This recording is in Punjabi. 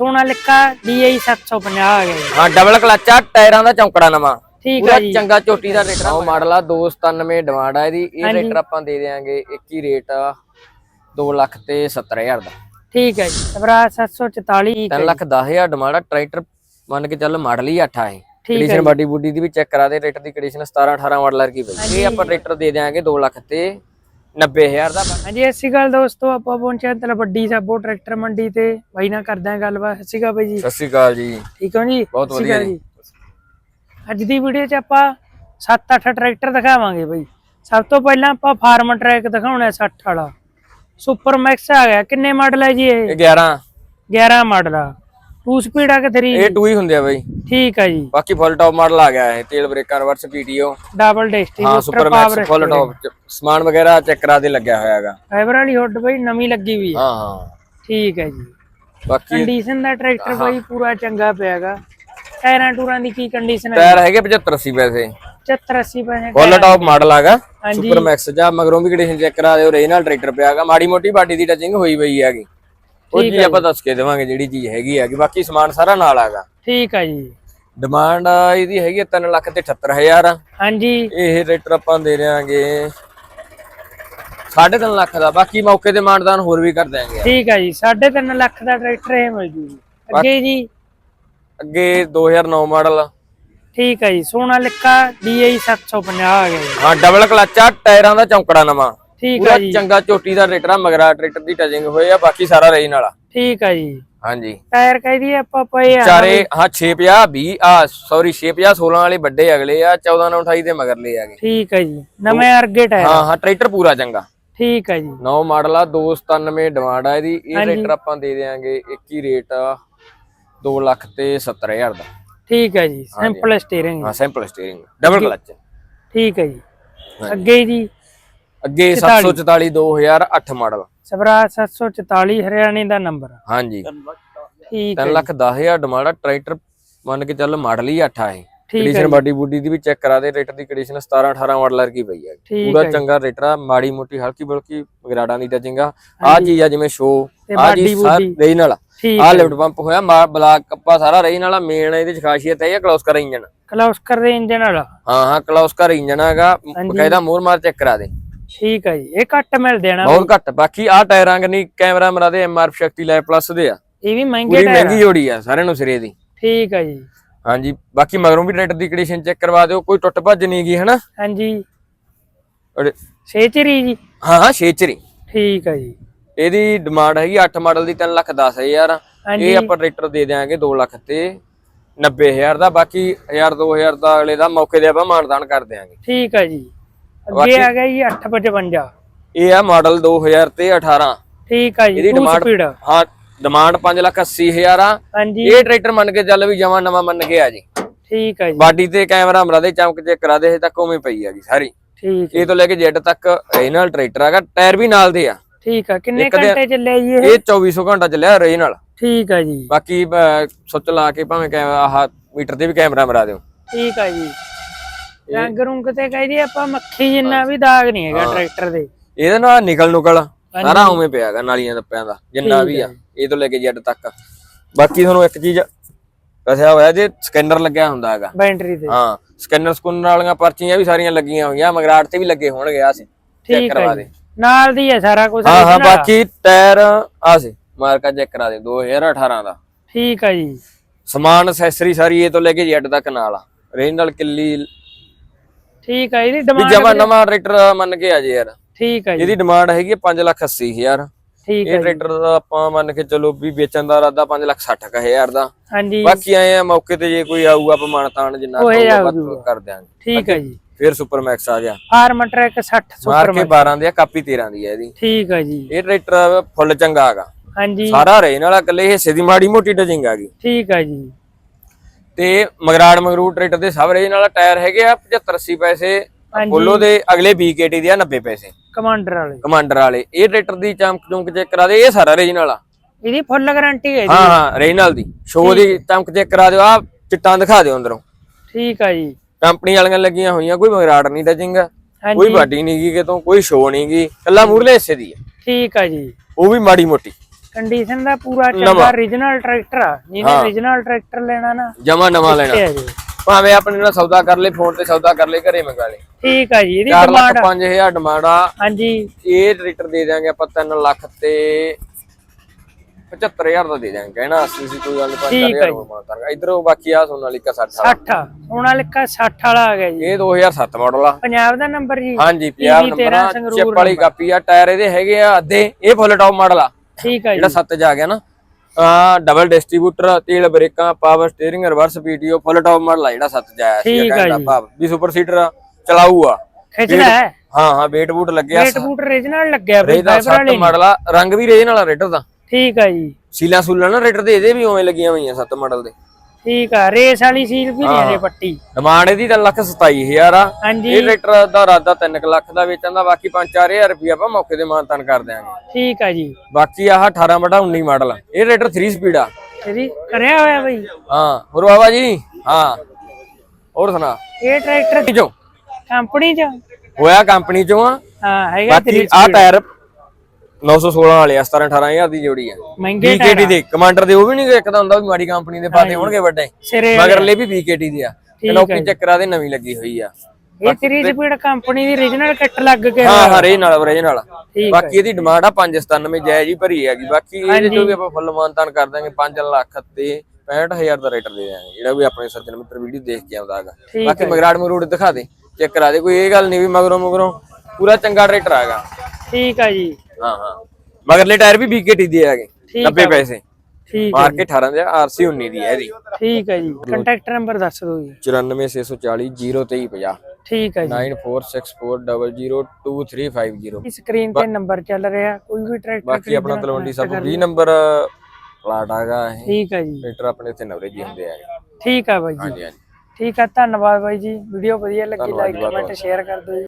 ਸੋਨਾ ਲਿਕਾ DI 750 ਆ ਗਿਆ ਜੀ। ਹਾਂ ਡਬਲ ਕਲਚ ਆ ਟਾਇਰਾਂ ਦਾ ਚੌਂਕੜਾ ਨਵਾਂ। ਠੀਕ ਪੂਰਾ ਆ ਜੀ। ਚੰਗਾ ਚੋਟੀ ਦਾ ਰੇਟ ਉਹ ਮਾਡਲ ਆ 297 ਡਿਮਾਂਡ ਆ ਇਹਦੀ। ਇਹ ਹਾਂਜੀ। ਰੇਟਰ ਆਪਾਂ ਦੇ ਦੇਾਂਗੇ ਇੱਕ ਹੀ ਰੇਟ ਆ 2 ਲੱਖ ਤੇ 70000 ਦਾ। ਠੀਕ ਹੈ ਜੀ। ਸਵਰਾਜ 744 ਠੀਕ 3 ਹੈ ਲੱਖ 10000 ਡਿਮਾਂਡ ਆ। ਟਰੈਕਟਰ ਮੰਨ ਕੇ ਚੱਲ ਮਾਡਲ ਹੀ 8 ਆ ਇਹ। ਠੀਕ ਹੈ ਕੰਡੀਸ਼ਨ ਬਾਡੀ ਬੂਡੀ ਦੀ ਵੀ ਚੈੱਕ ਕਰਾ ਦੇ ਰੇਟਰ ਦੀ ਕੰਡੀਸ਼ਨ 17 18 ਮਾਡਲ ਕੀ ਬਈ। ਇਹ ਆਪਾਂ ਟਰੈਕਟਰ ਦੇ ਦੇਾਂਗੇ 2 ਲੱਖ ਤੇ 90000 ਦਾ ਹਾਂਜੀ ਸਤਿ ਸ਼੍ਰੀ ਅਕਾਲ ਦੋਸਤੋ ਆਪਾਂ ਪਹੁੰਚੇ ਤਲਵੱਡੀ ਸਾਬੋ ਟਰੈਕਟਰ ਮੰਡੀ ਤੇ। ਬਾਈ ਨਾਲ ਕਰਦੇ ਗੱਲਬਾਤ। ਸਤਿ ਸ਼੍ਰੀ ਅਕਾਲ ਬਾਈ ਜੀ। ਸਤਿ ਸ਼੍ਰੀ ਅਕਾਲ ਜੀ। ਠੀਕ ਹੋ ਜੀ? ਬਹੁਤ ਸਤਿ ਸ਼੍ਰੀ ਵਧੀਆ ਅਕਾਲ ਅੱਜ ਦੀ ਵੀਡੀਓ 'ਚ ਆਪਾਂ 7-8 ਟਰੈਕਟਰ ਦਿਖਾਵਾਂਗੇ ਬਾਈ। ਸਭ ਤੋਂ ਪਹਿਲਾਂ ਆਪਾਂ ਫਾਰਮ ਟਰੈਕ ਦਿਖਾਉਣਾ ਹੈ 60 ਵਾਲਾ। ਸੁਪਰ ਮੈਕਸ ਆ ਗਿਆ। ਕਿੰਨੇ ਮਾਡਲ ਹੈ ਜੀ ਇਹ? ਇਹ 11 11 ਮਾਡਲ ਆ। 2 ਸਪੀਡ ਆ ਕਿ 3 ਇਹ 2 ਹੀ ਹੁੰਦੇ ਆ ਬਈ। ਠੀਕ ਹੈ ਜੀ। ਬਾਕੀ ਫੁੱਲ ਟੌਪ ਮਾਡਲ ਆ ਗਿਆ ਹੈ ਤੇਲ ਬ੍ਰੇਕਰ ਵਰਸ ਪੀਟੀਓ ਡਬਲ ਡਿਸਟ੍ਰੀ ਹਾਂ ਸੁਪਰ ਮੈਕਸ ਫੁੱਲ ਟੌਪ ਸਮਾਨ ਵਗੈਰਾ ਚੈੱਕ ਕਰਾ ਦੇ ਲੱਗਿਆ ਹੋਇਆ ਹੈਗਾ। ਫਾਈਬਰ ਵਾਲੀ ਹੁੱਡ ਬਾਈ ਨਵੀਂ ਲੱਗੀ ਵੀ ਹੈ ਹਾਂ ਹਾਂ। ਠੀਕ ਹੈ ਜੀ। ਬਾਕੀ ਕੰਡੀਸ਼ਨ ਦਾ ਟਰੈਕਟਰ ਬਾਈ ਪੂਰਾ ਚੰਗਾ ਪਿਆਗਾ ਟਾਇਰਾਂ ਟੂਰਾਂ ਦੀ ਕੀ ਕੰਡੀਸ਼ਨ ਹੈ ਟਾਇਰ ਹੈਗੇ 75 80 ਪੈਸੇ। 74 80 ਪੈਸੇ ਫੁੱਲ ਟੌਪ ਮਾਡਲ ਆਗਾ। ਸੁਪਰ ਮੈਕਸ ਜਾਂ ਮਗਰੋਂ ਵੀ ਕੰਡੀਸ਼ਨ ਚੈੱਕ ਕਰਾ ਦਿਓ ਰੀਜਨਲ ਟਰੈਕਟਰ ਪਿਆਗਾ ਮਾੜੀ ਮੋਟੀ ਬਾਡੀ ਦੀ ਟਚਿੰਗ ਹੋਈ ਪਈ ਹੈਗੀ। ਉਹ ਚੀਜ਼ ਆਪਾਂ ਦੱਸ ਕੇ ਦੇਵਾਂਗੇ ਜਿਹੜੀ ਚੀਜ਼ ਹੈਗੀ ਹੈਗੀ ਬਾਕੀ ਸਮਾਨ ਸਾਰਾ ਨਾਲ ਆਗਾ ਠੀਕ ਹੈ ਜੀ। ਡਿਮਾਂਡ ਇਹਦੀ ਹੈਗੀ 3 ਲੱਖ ਤੇ 78000 ਹਾਂਜੀ। ਇਹ ਟਰੈਕਟਰ ਆਪਾਂ ਦੇ ਦੇਾਂਗੇ 3.5 ਲੱਖ ਦਾ। ਬਾਕੀ ਮੌਕੇ ਤੇ ਮਾਨਦਾਨ ਹੋਰ ਵੀ ਕਰ ਦਿਆਂਗੇ। ਠੀਕ ਹੈ ਜੀ 3.5 ਲੱਖ ਦਾ ਟਰੈਕਟਰ ਇਹ ਮਿਲ ਜੂ ਅੱਗੇ ਜੀ? ਅੱਗੇ 2009 ਮਾਡਲ। ਠੀਕ ਹੈ ਜੀ ਸੋਨਾ ਲਿਕਾ DI 750 ਆ ਗਿਆ ਹਾਂ ਡਬਲ ਕਲਚ ਆ ਟਾਇਰਾਂ ਦਾ ਚੌਂਕੜਾ ਨਵਾਂ। ਠੀਕ ਹੈ ਜੀ। ਚੰਗਾ ਚੋਟੀ ਦਾ ਰੇਟਰ ਆ ਮਗਰਾ ਟਰੈਕਟਰ ਦੀ ਟਚਿੰਗ ਹੋਏ ਆ ਬਾਕੀ ਸਾਰਾ ਰੇਨ ਵਾਲਾ ਠੀਕ ਹੈ ਜੀ। ਹਾਂਜੀ। ਟਾਇਰ ਕਹਿਦੀ ਆਪਾਂ ਪਏ ਆ ਚਾਰੇ ਹਾਂ। 650 20 ਆ ਸੌਰੀ 650 16 ਵਾਲੇ ਵੱਡੇ ਅਗਲੇ ਆ 14 ਨਾਲ 28 ਦੇ ਮਗਰਲੇ ਆਗੇ ਠੀਕ ਹੈ ਜੀ ਨਵੇਂ ਅਰਗੇ ਟਾਇਰ ਹਾਂ ਹਾਂ ਟਰੈਕਟਰ ਪੂਰਾ ਚੰਗਾ। ਠੀਕ ਹੈ ਜੀ। ਨੌ ਮਾਡਲ ਆ 297 ਡਿਮਾਂਡ ਆ ਇਹਦੀ। ਇਹ ਟਰੈਕਟਰ ਆਪਾਂ ਦੇ ਦੇਾਂਗੇ ਇੱਕ ਹੀ ਰੇਟ ਆ 2 ਲੱਖ ਤੇ 70000 ਦਾ। ਠੀਕ ਹੈ ਜੀ ਸਿੰਪਲ ਸਟੀਅਰਿੰਗ ਹਾਂ ਸਿੰਪਲ ਸਟੀਅਰਿੰਗ ਡਬਲ ਕਲਚ ਠੀਕ ਹੈ ਜੀ। ਅੱਗੇ ਜੀ ਅੱਗੇ 744 2008 ਮਾਡਲ। ਸਵਰਾਜ 744 ਹਰਿਆਣੇ ਦਾ ਨੰਬਰ। ਹਾਂਜੀ। ਠੀਕ 3 ਹੈ ਲੱਖ 10000 ਡਿਮਾਂਡ ਆ ਟਰੈਕਟਰ ਮੰਨ ਕੇ ਚੱਲ ਮਾਡਲ ਹੀ 8 ਆ ਇਹ। ਕੰਡੀਸ਼ਨ ਬਾਡੀ ਬੂਡੀ ਦੀ ਵੀ ਚੈੱਕ ਕਰਾ ਦੇ ਰੇਟਰ ਦੀ ਕੰਡੀਸ਼ਨ 17 18 ਮਾਡਲ ਵਰਗੀ ਪਈ ਹੈ। ਪੂਰਾ ਚੰਗਾ ਰੇਟਰ ਆ ਮਾੜੀ ਮੋਟੀ ਹਲਕੀ ਬਲਕੀ ਗਰਾੜਾਂ ਦੀ ਟਚਿੰਗ ਆ। ਚੀਜ਼ ਆ ਜਿਵੇਂ ਸ਼ੋ ਆ ਬਾਡੀ ਚੀਜ਼ ਸਾਰ ਨਾਲ। ਠੀਕ ਆ ਲਿਫਟ ਪੰਪ ਹੋਇਆ ਮਾ ਬਲਾਕ ਕੱਪਾ ਸਾਰਾ ਰਹੀ ਨਾਲ ਮੇਨ ਇਹਦੇ ਚ ਖਾਸੀਅਤ ਹੈ ਇਹ ਕਲੋਸ ਕਰ ਇੰਜਨ ਕਲੌਸਕਰ ਦੇ ਇੰਜਨ ਵਾਲਾ। ਹਾਂ ਹਾਂ ਕਲੋਸ ਕਰ ਇੰਜਨ ਹੈਗਾ ਬਕਾਇਦਾ ਮੋਰ ਮਾਰ ਚੈੱਕ ਕਰਾ ਦੇ। ਠੀਕ ਹੈ ਜੀ ਇਹ ਘੱਟ ਮਿਲ ਦੇਣਾ ਬਹੁਤ ਘੱਟ ਬਾਕੀ ਆ ਟਾਇਰਾਂ ਕਨੀ ਕੈਮਰਾ ਮਰਾ ਦੇ ਐਮਆਰ ਸ਼ਕਤੀ ਲਾਈਵ ਪਲੱਸ ਦੇ ਆ। ਇਹ ਵੀ ਮਹਿੰਗੇ ਟਾਇਰ ਮਹਿੰਗੀ ਜੋੜੀ ਆ ਸਾਰਿਆਂ ਨੂੰ ਸਿਰੇ ਦੀ। ਠੀਕ ਹੈ ਜੀ। ਹਾਂਜੀ ਬਾਕੀ ਮਗਰੋਂ ਵੀ ਟਰੈਕਟਰ ਦੀ ਕੰਡੀਸ਼ਨ ਚੈੱਕ ਕਰਵਾ ਦਿਓ ਕੋਈ ਟੁੱਟ ਭੱਜ ਨਹੀਂ ਗਈ ਹਨਾ? ਹਾਂਜੀ। ਸੇਚਰੀ ਜੀ। ਹਾਂ ਹਾਂ ਛੇਚਰੀ। ਠੀਕ ਹੈ ਜੀ। ਇਹਦੀ ਡਿਮਾਂਡ ਹੈਗੀ 8 ਮਾਡਲ ਦੀ 3 ਲੱਖ 10 ਹਜ਼ਾਰ। ਹਾਂਜੀ। ਇਹ ਆਪਾਂ ਟਰੈਕਟਰ ਦੇ ਦਿਆਂਗੇ 2 ਲੱਖ ਤੇ 90000 ਦਾ ਬਾਕੀ 1000 2000 ਦਾ ਅਗਲੇ ਦਾ ਮੌਕੇ ਦੇ ਆਪਾਂ ਮਾਨਦਾਨ ਕਰ ਦਿਆਂਗੇ। ਠੀਕ ਹੈ ਜੀ। ਅੱਗੇ ਆ ਗਿਆ ਜੀ 855 ਇਹ ਆ ਮਾਡਲ 2000 ਤੇ 18 ਠੀਕ ਹੈ ਜੀ ਇਹਦੀ 2 ਡਿਮਾਂਡ ਹਾਂ ਡਿਮਾਂਡ 5 ਲੱਖ 80 ਹਜ਼ਾਰ ਆ। ਹਾਂਜੀ। ਇਹ ਟਰੈਕਟਰ ਮੰਨ ਕੇ ਚੱਲ ਵੀ ਜਮਾ ਨਵਾਂ ਮੰਨ ਕੇ ਆ ਜੀ। ਠੀਕ ਹੈ ਜੀ। ਬਾਡੀ ਤੇ ਕੈਮਰਾ ਮਰਾ ਦੇ ਚਮਕ ਚੈੱਕ ਕਰਾ ਦੇ ਹਜੇ ਤੱਕ ਉਵੇਂ ਪਈ ਹੈਗੀ ਸਾਰੀ। ਠੀਕ ਇਹ ਤੋਂ ਲੈ ਕੇ ਜੈਡ ਤੱਕ ਰੀਨਲ ਟਰੈਕਟਰ ਹੈਗਾ ਟਾਇਰ ਵੀ ਨਾਲ ਦੇ ਆ। ਠੀਕ ਹੈ ਕਿੰਨੇ ਘੰਟੇ ਚੱਲਿਆ ਜੀ ਇਹ? ਇਹ 2400 ਘੰਟਾ ਚੱਲਿਆ ਰੀਨਲ ਠੀਕ ਹੈ ਜੀ। ਬਾਕੀ ਸੁੱਚ ਲਾ ਕੇ ਭਾਵੇਂ ਕੈਮਰਾ ਆਹ ਮੀਟਰ ਤੇ ਵੀ ਕੈਮਰਾ ਮਰਾ ਦਿਓ। ਠੀਕ ਹੈ ਜੀ। ਰੰਗ ਰੁੰਗ ਤੇ ਕਹਿੰਦੀ ਆਪਾਂ ਮੱਖੀ ਜਿੰਨਾ ਵੀ ਦਾਗ ਨਹੀਂ ਹੈਗਾ ਟਰੈਕਟਰ ਦੇ। ਇਹਦੇ ਨਾਲ ਨਿਕਲ ਨੁਕਲ ਸਾਰਾ ਉਵੇਂ ਪਿਆਗਾ ਨਾਲੀਆਂ ਦੱਪਿਆਂ ਦਾ ਜਿੰਨਾ ਵੀ ਆ ਇਹ ਤੋਂ ਲੈ ਕੇ ਜੈਡ ਤੱਕ। ਬਾਕੀ ਤੁਹਾਨੂੰ ਇੱਕ ਚੀਜ਼ ਦੱਸਿਆ ਹੋਇਆ ਜੇ ਸਕੈਨਰ ਲੱਗਿਆ ਹੁੰਦਾ ਹੈਗਾ। ਬੈਟਰੀ ਤੇ। ਹਾਂ ਸਕੈਨਰ ਸਕੂਨਰ ਵਾਲੀਆਂ ਪਰਚੀਆਂ ਵੀ ਸਾਰੀਆਂ ਲੱਗੀਆਂ ਹੋਈਆਂ ਮਗਰਾਟ ਤੇ ਵੀ ਲੱਗੇ ਹੋਣਗੇ ਆ ਸੀ। ਚੈੱਕ ਕਰਵਾ ਦੇ। ਨਾਲ ਦੀ ਹੈ ਸਾਰਾ ਕੁਝ ਹਾਂ ਹਾਂ ਬਾਕੀ ਟਾਇਰ ਆ ਸੀ ਮਾਰਕਾ ਚੈੱਕ ਕਰਾ ਦੇ 2018 ਦਾ। ਠੀਕ ਹੈ ਜੀ। ਸਮਾਨ ਐਕਸੈਸਰੀ ਸਾਰੀ ਇਹ ਤੋਂ ਲੈ ਕੇ ਜੈਡ ਤੱਕ ਨਾਲ ਆ। ਰੇਂਜ ਨਾਲ ਕਿੱਲੀ ਠੀਕ ਹੈ ਇਹਦੀ ਡਿਮਾਂਡ ਜਮਾ ਨਵਾਂ ਟਰੈਕਟਰ ਮੰਨ ਕੇ ਆ ਜੇ ਯਾਰ। ਠੀਕ ਹੈ ਜੀ। ਇਹਦੀ ਡਿਮਾਂਡ ਹੈਗੀ 5 ਲੱਖ 80 ਹਜ਼ਾਰ। ਠੀਕ ਹੈ ਇਹ ਟਰੈਕਟਰ ਦਾ ਆਪਾਂ ਮੰਨ ਕੇ ਚਲੋ ਵੀ ਵੇਚਣ ਦਾ ਇਰਾਦਾ 5 ਲੱਖ 60 ਹਜ਼ਾਰ ਦਾ। ਹਾਂਜੀ। ਬਾਕੀ ਆਏ ਆ ਮੌਕੇ ਤੇ ਜੇ ਕੋਈ ਆਊਗਾ ਆਪਾਂ ਮਾਨਤਾਨ ਜਿੰਨਾ ਉਹ ਇਹ ਆਊਗਾ। ਕਰ ਦਿਆਂਗੇ। ਠੀਕ ਹੈ ਜੀ। ਫਿਰ ਸੁਪਰ ਮੈਕਸ ਆ ਗਿਆ। ਫਾਰਮ ਟਰੈਕ 60 ਮਾਰ ਸੁਪਰ ਕੇ 12 ਦੀ ਆ ਕਾਪੀ 13 ਦੀ ਆ ਇਹਦੀ। ਠੀਕ ਹੈ ਜੀ। ਇਹ ਟਰੈਕਟਰ ਫੁੱਲ ਚੰਗਾ ਹੈਗਾ। ਹਾਂਜੀ। ਸਾਰਾ ਰੇਨ ਵਾਲਾ ਇਕੱਲੇ ਹਿੱਸੇ ਦੀ ਮਾੜੀ ਮੋਟੀ ਟਚਿੰਗ ਆ ਗਈ। ਠੀਕ ਹੈ ਜੀ। ਤੇ ਮਗਰਾੜ ਮਗਰੂ ਟਰੈਕਟਰ ਦੇ ਸਭ ਰੇਨ ਵਾਲਾ ਟਾਇਰ ਹੈਗੇ ਆ 75 80 ਪੈਸੇ। ਬੋਲੋ ਦੇ ਅਗਲੇ BKT ਦੇ ਆ 90 ਪੈਸੇ। ਕਮਾਂਡਰ ਵਾਲੇ। ਕਮਾਂਡਰ ਵਾਲੇ ਇਹ ਟਰੈਕਟਰ ਦੀ ਚਮਕ ਚੁੰਕ ਚੈੱਕ ਕਰਾ ਦੇ ਇਹ ਸਾਰਾ ਰੇਨ ਵਾਲਾ ਇਹਦੀ ਫੁੱਲ ਗਾਰੰਟੀ ਹੈ ਜੀ ਹਾਂ ਹਾਂ ਰੇਨਲ ਦੀ। ਸ਼ੋ ਦੀ ਚਮਕ ਚੈੱਕ ਕਰਾ ਦਿਓ ਆ ਚਿੱਟਾਂ ਦਿਖਾ ਦਿਓ ਅੰਦਰੋਂ। ਠੀਕ ਹੈ ਜੀ। ਕੰਪਨੀ ਵਾਲੀਆਂ ਲੱਗੀਆਂ ਹੋਈਆਂ ਕੋਈ ਮਗਰਾੜ ਨਹੀਂ ਟਚਿੰਗ ਕੋਈ ਬਾਡੀ ਨਹੀਂ ਗਈ ਕਿਤੋਂ ਕੋਈ ਸ਼ੋ ਨਹੀਂ ਗਈ ਕੱਲਾ ਮੂਰਲੇ ਹਿੱਸੇ ਦੀ ਹੈ ਠੀਕ ਹੈ ਜੀ। ਉਹ ਵੀ ਮਾੜੀ ਮੋਟੀ। ਕੰਡੀਸ਼ਨ ਦਾ ਪੂਰਾ ਨਵਾਂ। ਚੰਗਾ origignal ਟਰੈਕਟਰ ਆ। ਜਿਹਨੇ ਹਾਂ। origignal ਟਰੈਕਟਰ ਲੈਣਾ ਨਾ ਜਮਾ ਨਵਾਂ ਲੈਣਾ। ਜੀ। ਭਾਵੇਂ ਆਪਣੇ ਨਾਲ ਸੌਦਾ ਕਰ ਲੈ ਫੋਨ ਤੇ ਸੌਦਾ ਕਰ ਲੈ ਘਰੇ ਮੰਗਾ ਲੈ। ਠੀਕ ਆ ਜੀ ਇਹਦੀ 4 ਲੱਖ ਡਿਮਾਂਡ 5000 ਡਿਮਾਂਡ ਆ। ਹਾਂਜੀ। ਇਹ ਟਰੈਕਟਰ ਦੇ ਦਿਆਂਗੇ ਆਪਾਂ 3 ਲੱਖ ਤੇ 75000 ਦਾ ਦੇ ਦਿਆਂਗੇ ਕਹਿਣਾ 80 ਸੀ ਕੋਈ ਗੱਲ ਨਹੀਂ ਠੀਕ ਹੈ 5000 ਮਾਰਦਾ ਇਧਰੋਂ ਬਾਕੀ ਆ ਸੋਨਾਲੀਕਾ 60 ਵਾਲਾ 60 ਹੁਣ ਵਾਲਾ 60 ਵਾਲਾ ਆ ਗਿਆ ਜੀ। ਇਹ 2007 ਮਾਡਲ ਆ। ਪੰਜਾਬ ਦਾ ਨੰਬਰ ਜੀ। ਹਾਂਜੀ 50 PV ਨੰਬਰ ਆ। 13 ਸੰਗਰੂਰ ਚਿਪ ਵਾਲੀ ਕਾਪੀ ਆ ਟਾਇਰ ਇਹਦੇ ਹੈਗੇ ਆ ਅੱਧੇ। ਇਹ ਫੁੱਲ ਟੌਪ ਮਾਡਲ ਆ। ਠੀਕ ਆ ਜੀ। ਜਿਹੜਾ 7 ਚ ਆ ਗਿਆ ਨਾ ਆ ਡਬਲ ਡਿਸਟ੍ਰੀਬਿਊਟਰ ਤੇਲ ਬ੍ਰੇਕਾਂ power steering reverse PTO full top model ਆ ਜਿਹੜਾ 7 ਚ ਆਇਆ ਸੀ ਠੀਕ ਆ ਕਹਿੰਦਾ ਜੀ। ਭਾਵ ਵੀ ਸੁਪਰ ਸੀਟਰ ਚਲਾਊ ਆ ਖਿੱਚਦਾ ਹੈ? ਹਾਂ ਹਾਂ ਵੇਟ ਬੂਟ ਲੱਗਿਆ ਰੇਟ ਬੂਟ origignal ਲੱਗਿਆ ਰੇਟ ਦਾ ਫਾਈਬਰ 7 ਵਾਲੇ ਮਾਡਲ ਆ ਰੰਗ ਵੀ ਰੇਜ ਨਾਲ ਰੇਟਰ ਦਾ। ਠੀਕ ਆ ਜੀ। ਸੀਲਾਂ ਸੂਲਾਂ ਨਾ ਰੇਟਰ ਦੇ ਇਹਦੇ ਵੀ ਉਵੇਂ ਲੱਗੀਆਂ ਹੋਈਆਂ 7 ਮਾਡਲ ਦੇ। ਠੀਕ ਆ ਰੇਸ ਵਾਲੀ ਸੀਲ ਵੀ ਨਹੀਂ ਹਜੇ ਪੱਟੀ। ਡਿਮਾਂਡ ਇਹਦੀ ਤਾਂ ਲੱਖ 27000 ਆ। ਹਾਂਜੀ। ਇਹ ਰੇਟਰ ਦਾ ਇਰਾਦਾ 3 ਲੱਖ ਦਾ ਵੇਚਣ ਦਾ ਬਾਕੀ 5-4000 ਰੁਪਇਆ ਆਪਾਂ ਮੌਕੇ ਤੇ ਮਾਨਤਾਨ ਕਰ ਦਿਆਂਗੇ। ਠੀਕ ਆ ਜੀ। ਬਾਕੀ ਆਹ 18 ਬਟਾ 19 ਮਾਡਲ ਇਹ ਰੇਟਰ 3 ਸਪੀਡ ਆ। ਇਹਦੀ ਕਰਿਆ ਹੋਇਆ ਬਈ? ਹਾਂ ਹੋਰ ਬਾਬਾ ਜੀ? ਹਾਂ। ਹੋਰ ਸੁਣਾ? ਇਹ ਟਰੈਕਟਰ ਜੋ ਕੰਪਨੀ ਚ? ਹੋਇਆ ਕੰਪਨੀ ਚੋਂ ਆ। ਹਾਂ ਹੈਗਾ ਬਾਕੀ ਆ ਟਾਇਰ 916 ਵਾਲੇ ਆ 17 18000 ਦੀ ਜੋੜੀ ਆ। ਮਹਿੰਗੇ BKT ਦੇ ਕਮਾਂਡਰ ਦੇ ਉਹ ਵੀ ਨਹੀਂ ਇੱਕ ਤਾਂ ਹੁੰਦਾ ਵੀ ਮਾੜੀ ਕੰਪਨੀ ਦੇ ਪਾਤੇ ਹੋਣਗੇ ਵੱਡੇ। ਸਿਰੇ ਮਗਰਲੇ ਵੀ BKT ਦੇ ਆ। ਕਨੋਪੀ ਚੱਕਰਾਂ ਦੇ ਨਵੀਂ ਲੱਗੀ ਹੋਈ ਆ। ਇਹ 3 ਸਪੀਡ ਕੰਪਨੀ ਦੀ origignal ਕਿੱਟ ਲੱਗ ਕੇ ਹਾਂ ਹਾਂ ਰੇ ਨਾਲ ਵਰੇ ਨਾਲ। ਠੀਕ ਬਾਕੀ ਇਹਦੀ ਡਿਮਾਂਡ ਆ 597 ਜਾਇਜ਼ ਹੀ ਭਰੀ ਹੈਗੀ। ਬਾਕੀ ਇਹਦੇ ਚੋਂ ਵੀ ਆਪਾਂ ਫੁੱਲ ਮਾਨਤਾਨ ਕਰ ਦਾਂਗੇ 5 ਲੱਖ ਤੇ 65000 ਦਾ ਰੇਟਰ ਦੇ ਦਾਂਗੇ ਜਿਹੜਾ ਵੀ ਆਪਣੇ ਸੱਜਣ ਮਿੱਤਰ ਵੀਡੀਓ ਦੇਖ ਕੇ ਆਉਂਦਾ ਹੈਗਾ। ਠੀਕ ਬਾਕੀ ਮਗਰਾੜ ਮਗਰੂੜ ਦਿਖਾ ਦੇ ਚੈੱਕ ਕਰਾ ਦੇ ਕੋਈ ਇਹ ਗੱਲ ਨਹੀਂ ਵੀ ਮਗਰੋਂ ਮਗਰੋਂ ਪੂਰਾ ਚੰਗਾ ਰੇਟਰ ਹੈਗਾ। ਠੀਕ ਆ ਜੀ। ਹਾਂ ਹਾਂ। ਮਗਰਲੇ ਟਾਇਰ ਵੀ BKT ਦੇ ਹੈਗੇ ਠੀਕ 90 ਪੈਸੇ। ਠੀਕ ਮਾਰ ਕੇ 18 ਦੇ ਆਰਸੀ 19 ਦੀ ਹੈ ਇਹਦੀ। ਠੀਕ ਆ ਜੀ। ਕੰਟੈਕਟ ਨੰਬਰ ਦੱਸ ਦਿਓ ਜੀ। 94640 0350 ਠੀਕ ਆ ਜੀ। 9464002350 ਸਕਰੀਨ ਤੇ ਨੰਬਰ ਚੱਲ ਰਿਹਾ ਕੋਈ ਵੀ ਟਰੈਕਟਰ ਬਾਕੀ ਆਪਣਾ ਤਲਵੰਡੀ ਸਭ 20 ਨੰਬਰ ਪਲਾਟ ਹੈਗਾ ਇਹ। ਠੀਕ ਆ ਜੀ। ਟਰੈਕਟਰ ਆਪਣੇ ਇੱਥੇ ਨਵਰੇ ਜੀ ਹੁੰਦੇ ਆ ਠੀਕ ਆ ਬਾਈ ਜੀ। ਹਾਂਜੀ ਹਾਂਜੀ। ਠੀਕ ਆ ਧੰਨਵਾਦ ਬਾਈ ਜੀ। ਵੀਡੀਓ ਵਧੀਆ ਲੱਗੀ ਲਾਈਕ ਕਮੈਂਟ ਸ਼ੇਅਰ ਕਰ ਦਿਓ ਜੀ।